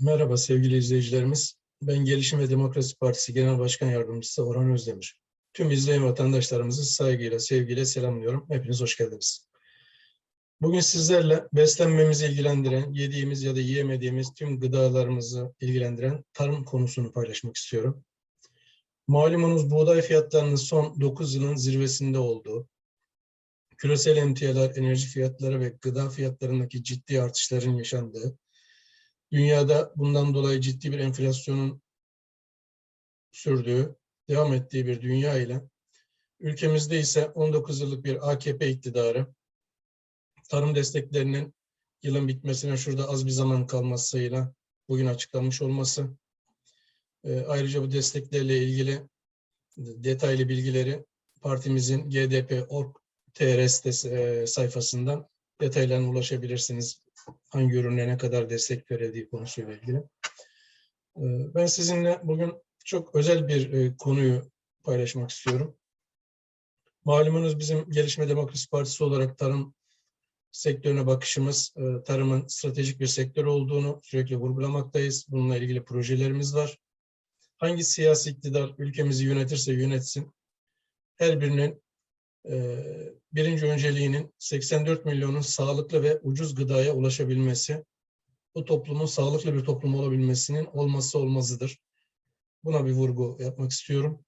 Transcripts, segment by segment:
Merhaba sevgili izleyicilerimiz. Ben Gelişim ve Demokrasi Partisi Genel Başkan Yardımcısı Orhan Özdemir. Tüm izleyen vatandaşlarımızı saygıyla, sevgiyle selamlıyorum. Hepiniz hoş geldiniz. Bugün sizlerle beslenmemizi ilgilendiren, yediğimiz ya da yiyemediğimiz tüm gıdalarımızı ilgilendiren tarım konusunu paylaşmak istiyorum. Malumunuz buğday fiyatlarının son 9 yılın zirvesinde olduğu, küresel emtialar, enerji fiyatları ve gıda fiyatlarındaki ciddi artışların yaşandığı, dünyada bundan dolayı ciddi bir enflasyonun sürdüğü, devam ettiği bir dünya ile ülkemizde ise 19 yıllık bir AKP iktidarı tarım desteklerinin yılın bitmesine şurada az bir zaman kalmasıyla bugün açıklanmış olması. E, ayrıca bu desteklerle ilgili detaylı bilgileri partimizin GDP.org.tr sitesi, e, sayfasından detaylarına ulaşabilirsiniz hangi ürüne ne kadar destek verildiği konusuyla ilgili. Ee, Ben sizinle bugün çok özel bir e, konuyu paylaşmak istiyorum. Malumunuz bizim Gelişme Demokrasi Partisi olarak tarım sektörüne bakışımız, e, tarımın stratejik bir sektör olduğunu sürekli vurgulamaktayız. Bununla ilgili projelerimiz var. Hangi siyasi iktidar ülkemizi yönetirse yönetsin, her birinin birinci önceliğinin 84 milyonun sağlıklı ve ucuz gıdaya ulaşabilmesi, bu toplumun sağlıklı bir toplum olabilmesinin olmazsa olmazıdır. Buna bir vurgu yapmak istiyorum.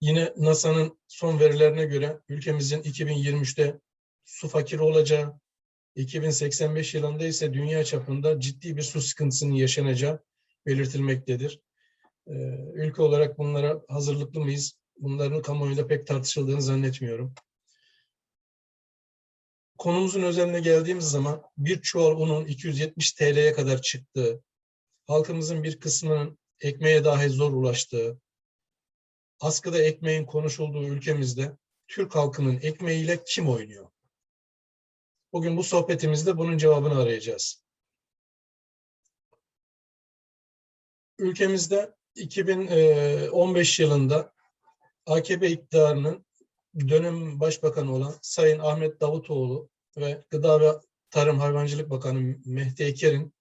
Yine NASA'nın son verilerine göre ülkemizin 2023'te su fakiri olacağı, 2085 yılında ise dünya çapında ciddi bir su sıkıntısının yaşanacağı belirtilmektedir. Ee, ülke olarak bunlara hazırlıklı mıyız? Bunların kamuoyunda pek tartışıldığını zannetmiyorum. Konumuzun özeline geldiğimiz zaman bir çuval unun 270 TL'ye kadar çıktığı, halkımızın bir kısmının ekmeğe dahi zor ulaştığı, askıda ekmeğin konuşulduğu ülkemizde Türk halkının ekmeğiyle kim oynuyor? Bugün bu sohbetimizde bunun cevabını arayacağız. Ülkemizde 2015 yılında AKP iktidarının dönem başbakanı olan Sayın Ahmet Davutoğlu ve Gıda ve Tarım Hayvancılık Bakanı Mehdi Eker'in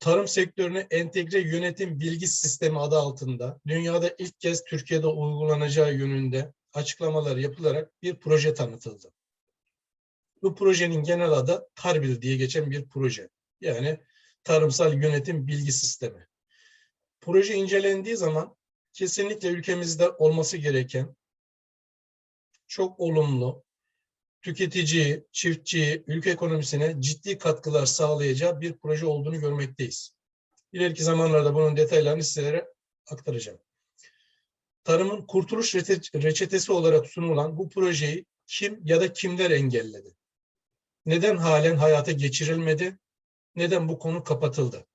tarım sektörüne entegre yönetim bilgi sistemi adı altında dünyada ilk kez Türkiye'de uygulanacağı yönünde açıklamalar yapılarak bir proje tanıtıldı. Bu projenin genel adı TARBİL diye geçen bir proje. Yani Tarımsal Yönetim Bilgi Sistemi. Proje incelendiği zaman kesinlikle ülkemizde olması gereken çok olumlu, tüketiciyi, çiftçiyi, ülke ekonomisine ciddi katkılar sağlayacağı bir proje olduğunu görmekteyiz. İleriki zamanlarda bunun detaylarını sizlere aktaracağım. Tarımın kurtuluş reçetesi olarak sunulan bu projeyi kim ya da kimler engelledi? Neden halen hayata geçirilmedi? Neden bu konu kapatıldı?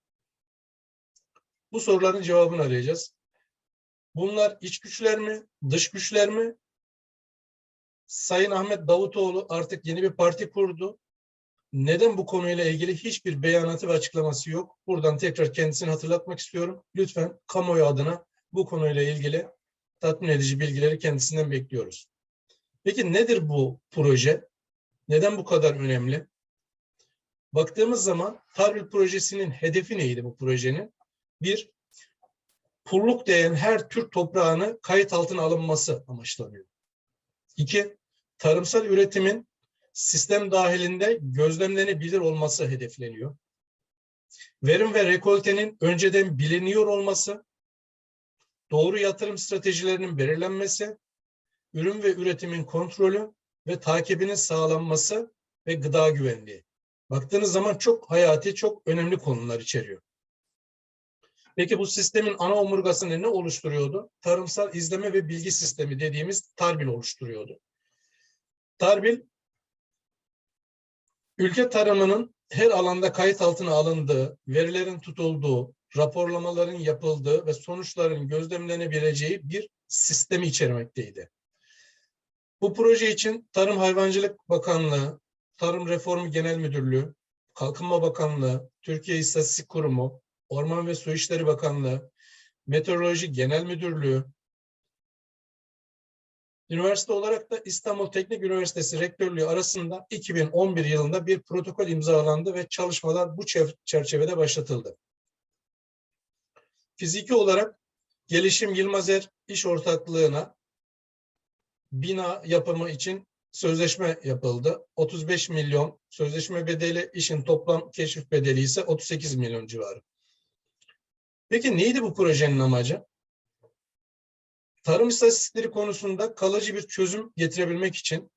Bu soruların cevabını arayacağız. Bunlar iç güçler mi, dış güçler mi? Sayın Ahmet Davutoğlu artık yeni bir parti kurdu. Neden bu konuyla ilgili hiçbir beyanatı ve açıklaması yok? Buradan tekrar kendisini hatırlatmak istiyorum. Lütfen kamuoyu adına bu konuyla ilgili tatmin edici bilgileri kendisinden bekliyoruz. Peki nedir bu proje? Neden bu kadar önemli? Baktığımız zaman Tarbil projesinin hedefi neydi bu projenin? Bir, pulluk değen her Türk toprağını kayıt altına alınması amaçlanıyor. İki, tarımsal üretimin sistem dahilinde gözlemlenebilir olması hedefleniyor. Verim ve rekoltenin önceden biliniyor olması, doğru yatırım stratejilerinin belirlenmesi, ürün ve üretimin kontrolü ve takibinin sağlanması ve gıda güvenliği. Baktığınız zaman çok hayati, çok önemli konular içeriyor. Peki bu sistemin ana omurgasını ne oluşturuyordu? Tarımsal izleme ve bilgi sistemi dediğimiz TARBİL oluşturuyordu. TARBİL, ülke tarımının her alanda kayıt altına alındığı, verilerin tutulduğu, raporlamaların yapıldığı ve sonuçların gözlemlenebileceği bir sistemi içermekteydi. Bu proje için Tarım Hayvancılık Bakanlığı, Tarım Reformu Genel Müdürlüğü, Kalkınma Bakanlığı, Türkiye İstatistik Kurumu, Orman ve Su İşleri Bakanlığı, Meteoroloji Genel Müdürlüğü, Üniversite olarak da İstanbul Teknik Üniversitesi Rektörlüğü arasında 2011 yılında bir protokol imzalandı ve çalışmalar bu çev- çerçevede başlatıldı. Fiziki olarak Gelişim Yılmazer İş Ortaklığı'na bina yapımı için sözleşme yapıldı. 35 milyon sözleşme bedeli, işin toplam keşif bedeli ise 38 milyon civarı. Peki neydi bu projenin amacı? Tarım istatistikleri konusunda kalıcı bir çözüm getirebilmek için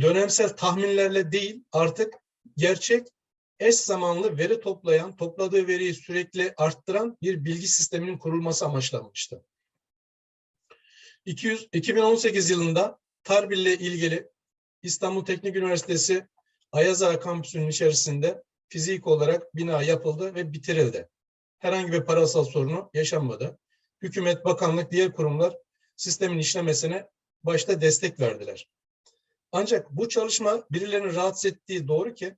dönemsel tahminlerle değil artık gerçek eş zamanlı veri toplayan, topladığı veriyi sürekli arttıran bir bilgi sisteminin kurulması amaçlanmıştı. 200, 2018 yılında TARBİL ile ilgili İstanbul Teknik Üniversitesi Ayaz Ağa kampüsünün içerisinde fizik olarak bina yapıldı ve bitirildi. Herhangi bir parasal sorunu yaşanmadı. Hükümet, bakanlık, diğer kurumlar sistemin işlemesine başta destek verdiler. Ancak bu çalışma birilerini rahatsız ettiği doğru ki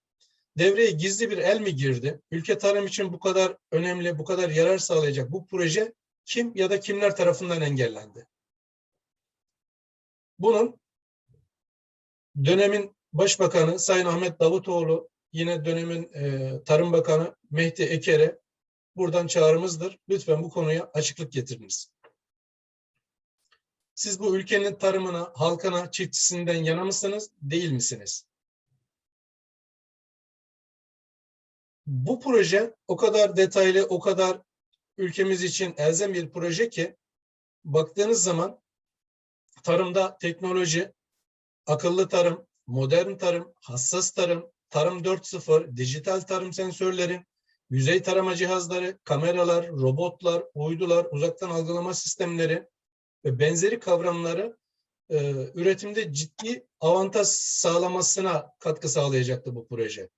devreye gizli bir el mi girdi? Ülke tarım için bu kadar önemli, bu kadar yarar sağlayacak bu proje kim ya da kimler tarafından engellendi? Bunun dönemin Başbakanı Sayın Ahmet Davutoğlu, yine dönemin e, Tarım Bakanı Mehdi Eker'e buradan çağrımızdır. Lütfen bu konuya açıklık getiriniz. Siz bu ülkenin tarımına, halkına, çiftçisinden yana mısınız, değil misiniz? Bu proje o kadar detaylı, o kadar ülkemiz için elzem bir proje ki baktığınız zaman tarımda teknoloji, akıllı tarım, modern tarım, hassas tarım, tarım 4.0, dijital tarım sensörleri, yüzey tarama cihazları, kameralar, robotlar, uydular, uzaktan algılama sistemleri ve benzeri kavramları e, üretimde ciddi avantaj sağlamasına katkı sağlayacaktı bu proje.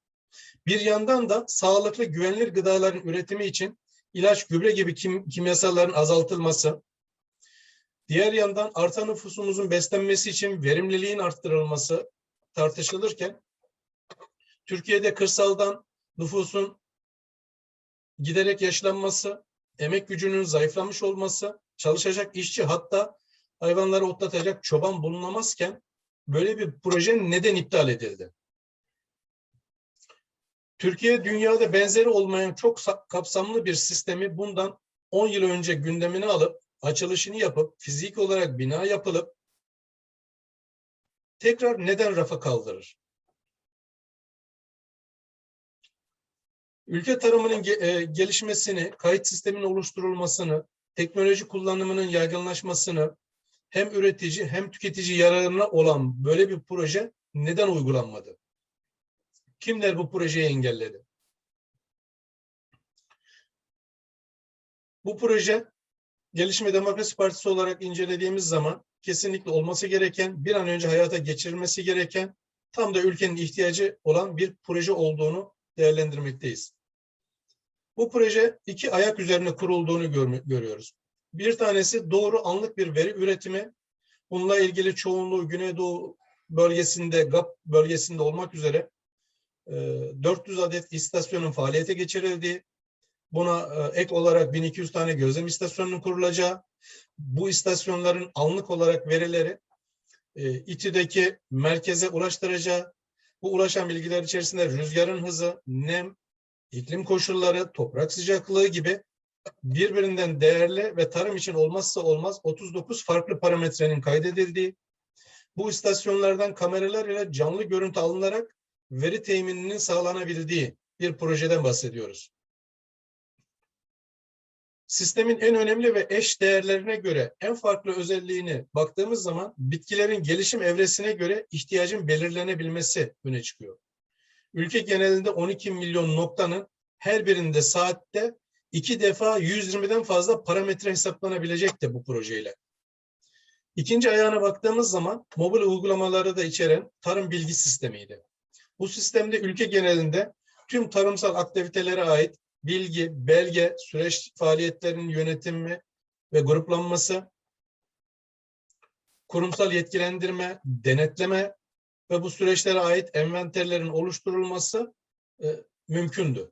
Bir yandan da sağlıklı, güvenilir gıdaların üretimi için ilaç, gübre gibi kim, kimyasalların azaltılması, diğer yandan artan nüfusumuzun beslenmesi için verimliliğin arttırılması tartışılırken, Türkiye'de kırsaldan nüfusun giderek yaşlanması, emek gücünün zayıflamış olması, çalışacak işçi hatta hayvanları otlatacak çoban bulunamazken böyle bir proje neden iptal edildi? Türkiye dünyada benzeri olmayan çok kapsamlı bir sistemi bundan 10 yıl önce gündemine alıp açılışını yapıp fizik olarak bina yapılıp tekrar neden rafa kaldırır? Ülke tarımının gelişmesini, kayıt sisteminin oluşturulmasını, teknoloji kullanımının yaygınlaşmasını hem üretici hem tüketici yararına olan böyle bir proje neden uygulanmadı? Kimler bu projeyi engelledi? Bu proje Gelişme Demokrasi Partisi olarak incelediğimiz zaman kesinlikle olması gereken, bir an önce hayata geçirilmesi gereken, tam da ülkenin ihtiyacı olan bir proje olduğunu değerlendirmekteyiz. Bu proje iki ayak üzerine kurulduğunu görüyoruz. Bir tanesi doğru anlık bir veri üretimi. Bununla ilgili çoğunluğu Güneydoğu bölgesinde, GAP bölgesinde olmak üzere 400 adet istasyonun faaliyete geçirildiği, buna ek olarak 1200 tane gözlem istasyonunun kurulacağı, bu istasyonların anlık olarak verileri İTÜ'deki merkeze ulaştıracağı, bu ulaşan bilgiler içerisinde rüzgarın hızı, nem, iklim koşulları, toprak sıcaklığı gibi birbirinden değerli ve tarım için olmazsa olmaz 39 farklı parametrenin kaydedildiği, bu istasyonlardan kameralar ile canlı görüntü alınarak veri temininin sağlanabildiği bir projeden bahsediyoruz. Sistemin en önemli ve eş değerlerine göre en farklı özelliğini baktığımız zaman bitkilerin gelişim evresine göre ihtiyacın belirlenebilmesi öne çıkıyor. Ülke genelinde 12 milyon noktanın her birinde saatte iki defa 120'den fazla parametre hesaplanabilecek de bu projeyle. İkinci ayağına baktığımız zaman mobil uygulamaları da içeren tarım bilgi sistemiydi. Bu sistemde ülke genelinde tüm tarımsal aktivitelere ait bilgi, belge, süreç faaliyetlerinin yönetimi ve gruplanması, kurumsal yetkilendirme, denetleme ve bu süreçlere ait envanterlerin oluşturulması e, mümkündü.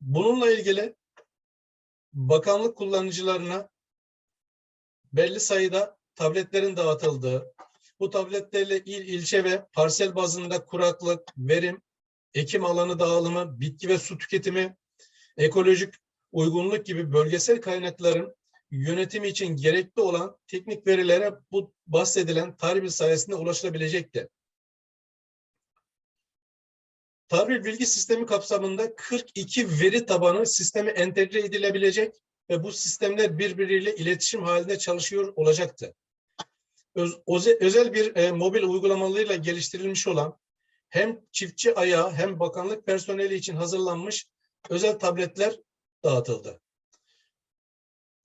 Bununla ilgili bakanlık kullanıcılarına belli sayıda tabletlerin dağıtıldığı, bu tabletlerle il, ilçe ve parsel bazında kuraklık, verim, ekim alanı dağılımı, bitki ve su tüketimi, ekolojik uygunluk gibi bölgesel kaynakların yönetimi için gerekli olan teknik verilere bu bahsedilen tarih sayesinde ulaşılabilecekti. Tarih bilgi sistemi kapsamında 42 veri tabanı sisteme entegre edilebilecek ve bu sistemler birbiriyle iletişim halinde çalışıyor olacaktı. Öz, oze- özel bir e, mobil uygulamalarıyla geliştirilmiş olan hem çiftçi ayağı hem bakanlık personeli için hazırlanmış özel tabletler dağıtıldı.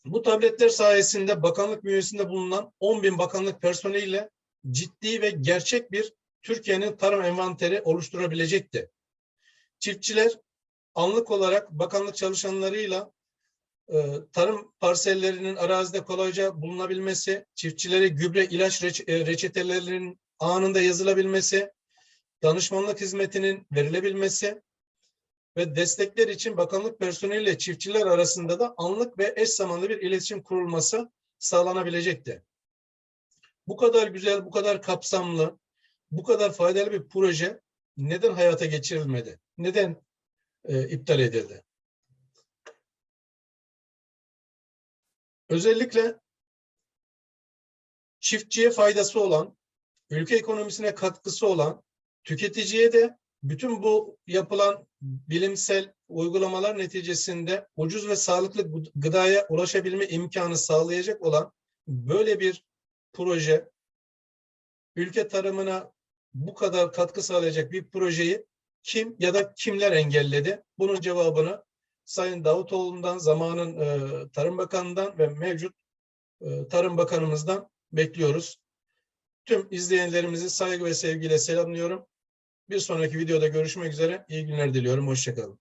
Bu tabletler sayesinde bakanlık bünyesinde bulunan 10 bin bakanlık personeliyle ciddi ve gerçek bir Türkiye'nin tarım envanteri oluşturabilecekti. Çiftçiler anlık olarak bakanlık çalışanlarıyla e, tarım parsellerinin arazide kolayca bulunabilmesi, çiftçilere gübre ilaç reç- e, reçetelerinin anında yazılabilmesi, danışmanlık hizmetinin verilebilmesi ve destekler için bakanlık personeliyle çiftçiler arasında da anlık ve eş zamanlı bir iletişim kurulması sağlanabilecekti. Bu kadar güzel, bu kadar kapsamlı, bu kadar faydalı bir proje neden hayata geçirilmedi? Neden e, iptal edildi? Özellikle çiftçiye faydası olan, ülke ekonomisine katkısı olan, tüketiciye de bütün bu yapılan bilimsel uygulamalar neticesinde ucuz ve sağlıklı gı- gıdaya ulaşabilme imkanı sağlayacak olan böyle bir proje, ülke tarımına bu kadar katkı sağlayacak bir projeyi kim ya da kimler engelledi? Bunun cevabını Sayın Davutoğlu'ndan, zamanın e, Tarım Bakanı'ndan ve mevcut e, Tarım Bakanımızdan bekliyoruz. Tüm izleyenlerimizi saygı ve sevgiyle selamlıyorum. Bir sonraki videoda görüşmek üzere. İyi günler diliyorum. Hoşçakalın.